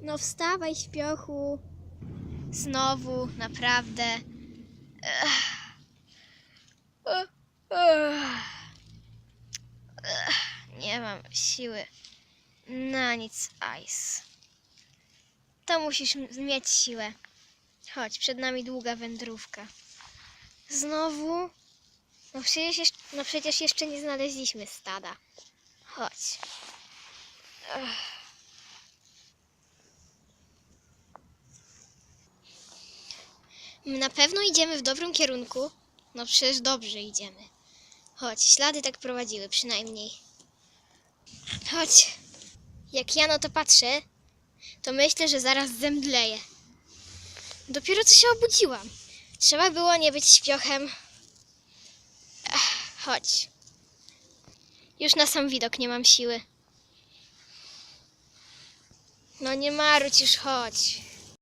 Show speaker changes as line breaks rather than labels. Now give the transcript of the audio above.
No wstawaj, śpiochu. Znowu, naprawdę. Nie mam siły na nic, Ice. To musisz mieć siłę. Chodź, przed nami długa wędrówka. Znowu? No przecież, jeszcze, no przecież jeszcze nie znaleźliśmy stada. Chodź. Ech. Na pewno idziemy w dobrym kierunku. No przecież dobrze idziemy. Chodź, ślady tak prowadziły przynajmniej. Chodź. Jak ja na to patrzę, to myślę, że zaraz zemdleję. Dopiero co się obudziłam. Trzeba było nie być śpiochem. Ech, chodź. Już na sam widok nie mam siły. No nie marudź już, chodź.